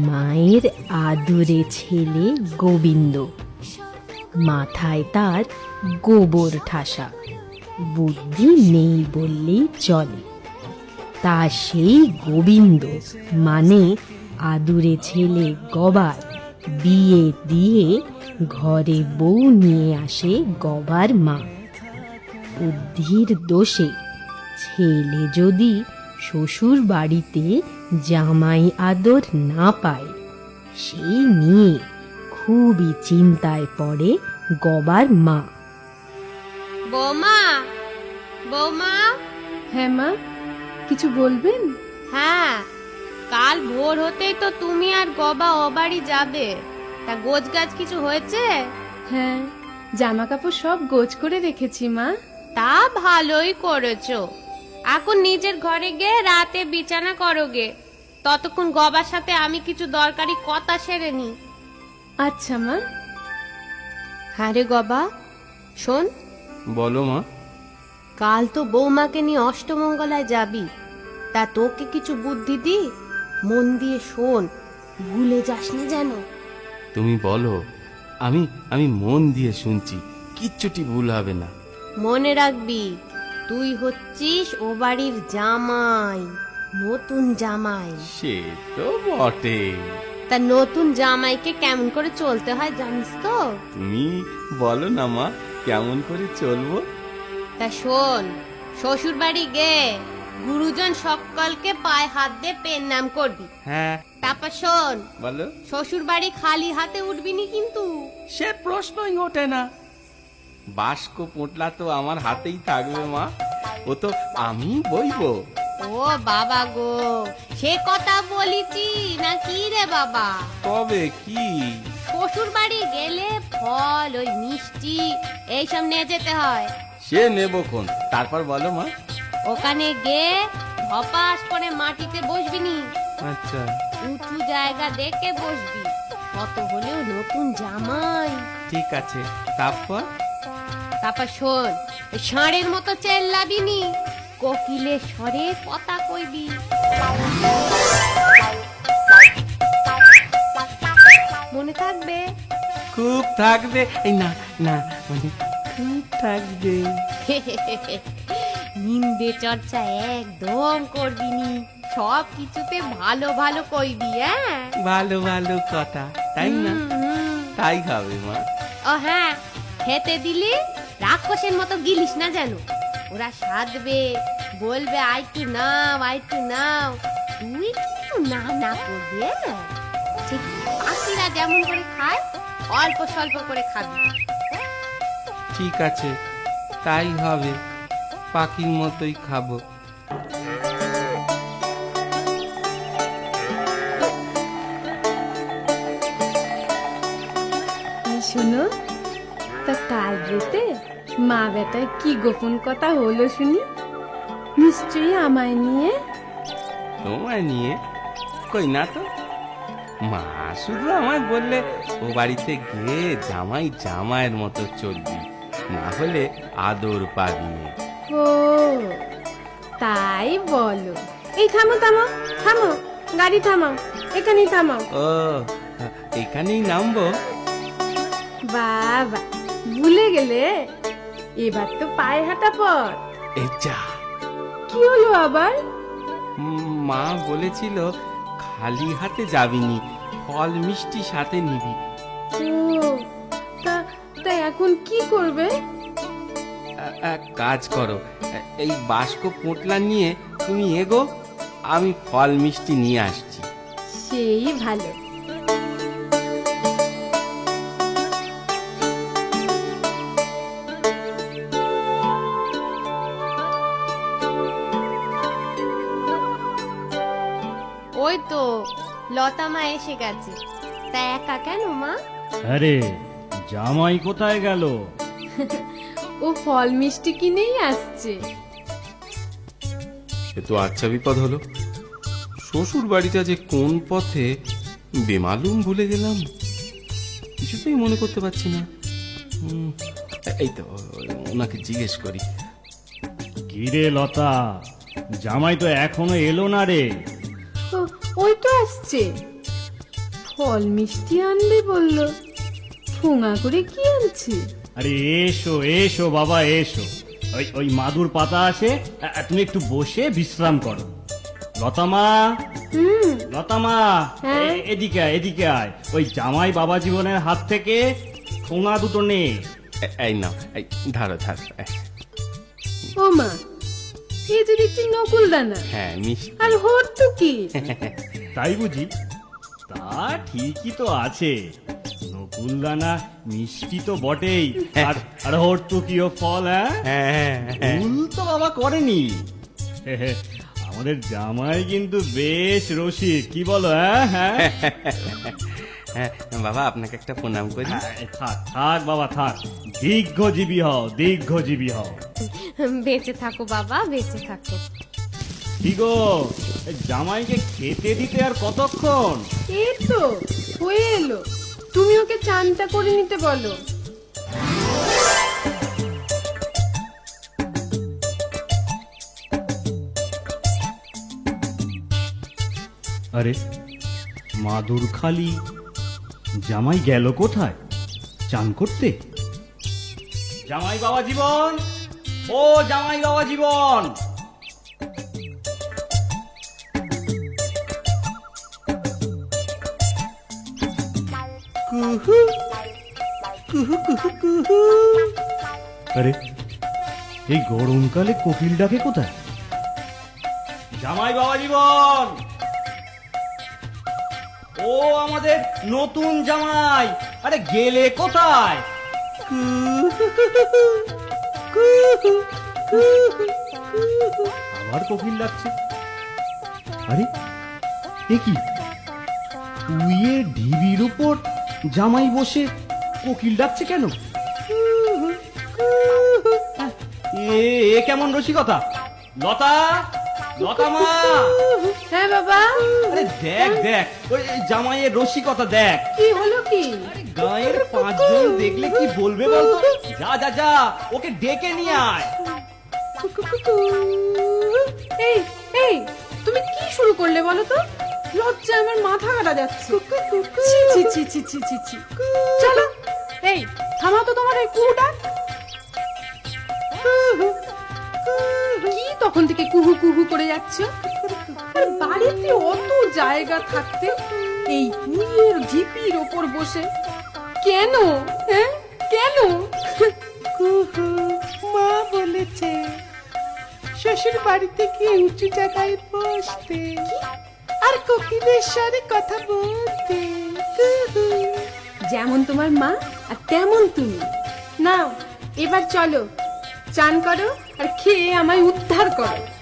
মায়ের আদুরে ছেলে গোবিন্দ। মাথায় তার গোবর ঠাসা। বুদ্ধি নেই বললেই চলে। তা সেই গোবিন্দ মানে আদুরে ছেলে গবার। বিয়ে দিয়ে ঘরে বউ নিয়ে আসে গবার মা। বুদ্ধির দোষে ছেলে যদি শ্বশুর বাড়িতে জামাই আদর না পায় সেই নিয়ে খুবই চিন্তায় পড়ে গবার মা। বৌমা বৌমা। হ্যাঁ মা কিছু বলবেন? হ্যাঁ কাল ভোর হতেই তো তুমি আর গবা ও বাড়ি যাবে। তা গোছ গাছ কিছু হয়েছে? হ্যাঁ জামা কাপড় সব গোছ করে রেখেছি মা। তা ভালোই করেছ। এখন নিজের ঘরে গিয়ে রাতে বিছানা করো গে ততক্ষণ গবার সাথে আমি কিছু দরকারি কথা সেরে নি আচ্ছা মা। হ্যাঁ রে গবা শোন। বলো মা। কাল তো বৌমাকে নিয়ে অষ্টমঙ্গলায় যাবি। তা তোকে কিছু বুদ্ধি দি মন দিয়ে শোন ভুলে যাস না যেন। তুমি বলো আমি আমি মন দিয়ে শুনছি কিচ্ছুটি ভুল হবে না। মনে রাখবি তুই হচ্ছিস ও বাড়ির জামাই নতুন জামাই। সে তো বটে। তা নতুন জামাইকে কেমন করে চলতে হয় জানিস তো? তুমি বলো না মা কেমন করে চলবো? তা শোন শ্বশুর বাড়ি গে গুরুজন সকলকে পায়ে হাত দিয়ে পেন নাম করবি। হ্যাঁ। তারপর শোন বলো। শ্বশুর বাড়ি খালি হাতে উঠবি নি কিন্তু? সে প্রশ্নই ওঠে না। বাস্ক পোটলা তো আমার হাতেই থাকবে মা। ও তো আমি বইবো। ও বাবা গো সে কথা বলিছি না কি রে বাবা? তবে কি? শ্বশুর বাড়ি গেলে ফল ওই মিষ্টি এইসব নিয়ে যেতে হয়। সে নেব কোন? তারপর বলো মা। ওখানে গে ধপাস করে মাটিতে বসবি নি। আচ্ছা। উঁচু জায়গা দেখে বসবি। কত হলেও নতুন জামাই। ঠিক আছে তারপর? তারপর শোন ষাঁড়ের মতো চেল্লাবি নি কোকিলের স্বরে কথা কইবি। মনে থাকবে? খুব থাকবে। এই না না মানে খুব থাকবে। নিন্দে চর্চা একদম করবি নি সব কিছুতে ভালো ভালো কইবি হ্যাঁ? ভালো ভালো কথা তাই না। তাই হবে মা। ও হ্যাঁ খেতে দিলি? রাক্ষসের মতো গিলিস না যেন। ওরা সাধবে বলবে আইটু নাও আইটু নাও। তুই কিন্তু না না করবি। হ্যাঁ? ঠিক পাখিরা যেমন করে খায় অল্প স্বল্প করে খাবি। ঠিক আছে তাই হবে। পাখির মতোই খাব। এই শোনো তা কাল রেতে মা বেটায় কি গোপন কথা হলো শুনি? নিশ্চয়ই আমায় নিয়ে? তোমায় নিয়ে? কই না তো। মা শুধু আমায় বললে ও বাড়িতে গিয়ে জামাই জামাইয়ের মতো চলবি না হলে আদর পাবি না। ও তাই বলো। এই থামো থামো থামো গাড়ি থামাও এখানেই থামাও। ও এখানেই নামবো। বাবা ভুলে গেলে? এবার তো পায়ে হাঁটা পর এই যা। কি হলো আবার? মা বলেছিল খালি হাতে যাবিনি ফল মিষ্টি সাথে নিবি। ও তা তা এখন কি করবে? এক কাজ করো। এই বাস্ক পোটলা নিয়ে তুমি এগো আমি ফল মিষ্টি নিয়ে আসছি। সেই ভালো। ওই তো লতা মা এসে গেছে। তা একা কেন মা? আরে জামাই কোথায় গেল? ও ফল মিষ্টি কিনেই আসছে। সে তো আচ্ছা বিপদ হলো। শ্বশুর বাড়িটা যে কোন পথে বেমালুম ভুলে গেলাম। কিছুতেই মনে করতে পারছি না। উম, এই তো ওনাকে জিজ্ঞেস করি। কিরে লতা জামাই তো এখনও এলো না রে। আসছে। ফল মিষ্টি আনবে বলল। ঠোঙা করে কি আনছে? আরে এসো এসো বাবা এসো। ওই ওই মাদুর পাতা আছে তুমি একটু বসে বিশ্রাম করো। লতামা হুম। লতামা হ্যাঁ? এদিকে আয় এদিকে আয়। ওই জামাই বাবা জীবনের হাত থেকে ঠোঙা দুটো নে। এই নাও এই ধারো ধার ও মা এ যে দেখছি নকুল দানা হ্যাঁ মিষ্টি। আর হোর তো কি? তাই বুঝি। তা ঠিকই তো আছে। নকুলদানা মিষ্টি তো বটেই। আর আর হর্তুকিও ফল হ্যাঁ? হ্যাঁ হ্যাঁ ভুল তো বাবা করেনি। আমাদের জামাই কিন্তু বেশ রসিক কি বলো হ্যাঁ? হ্যাঁ বাবা আপনাকে একটা প্রণাম করি। হ্যাঁ, থাক থাক বাবা থাক। দীর্ঘজীবী হও দীর্ঘজীবী হও। বেঁচে থাকো বাবা বেঁচে থাকো। কি গো এই জামাইকে খেতে দিতে আর কতক্ষণ? এই তো হয়ে এলো। তুমি ওকে চানটা করে নিতে বলো। আরে মাদুর খালি জামাই গেল কোথায়? চান করতে? জামাই বাবা জীবন! ও জামাই বাবা জীবন! আরে এই গরমকালে কোকিল ডাকে কোথায়? জামাই বাবা জীবন! ও আমাদের নতুন জামাই। আরে গেলে কোথায়? আবার কোকিল ডাকছে আরে, এ কি? উইয়ে ঢিবির উপর জামাই বসে কোকিল ডাকছে কেন? এ কেমন রসিকতা? লতা? লতা মা হ্যাঁ বাবা। আরে দেখ দেখ ওই জামাইয়ের রসিকতা দেখ। কি হলো কি? গায়ের পাঁচজন দেখলে কি বলবে বলতো? যা যা যা ওকে ডেকে নিয়ে আয়। এই এই তুমি কি শুরু করলে বলো তো? লজ্জা আমার মাথা কাটা যাচ্ছে। ছি ছি ছি ছি ছি ছি ছি। চলো এই থামাও তো তোমার এই কুহুটা। কি তখন থেকে কুহু কুহু করে যাচ্ছ? আর বাড়িতে অত জায়গা থাকতে এই কুইয়ের ঢিপির ওপর বসে কেন? হ্যাঁ? কেন? কুহু মা বলেছে শ্বশুর বাড়িতে গিয়ে উঁচু জায়গায় বসতে আর কোকিলের সাথে কথা বলতে। কুহু। যেমন তোমার মা আর তেমন তুমি। নাও এবার চলো চান করো। আর খেয়ে আমায় উদ্ধার করো।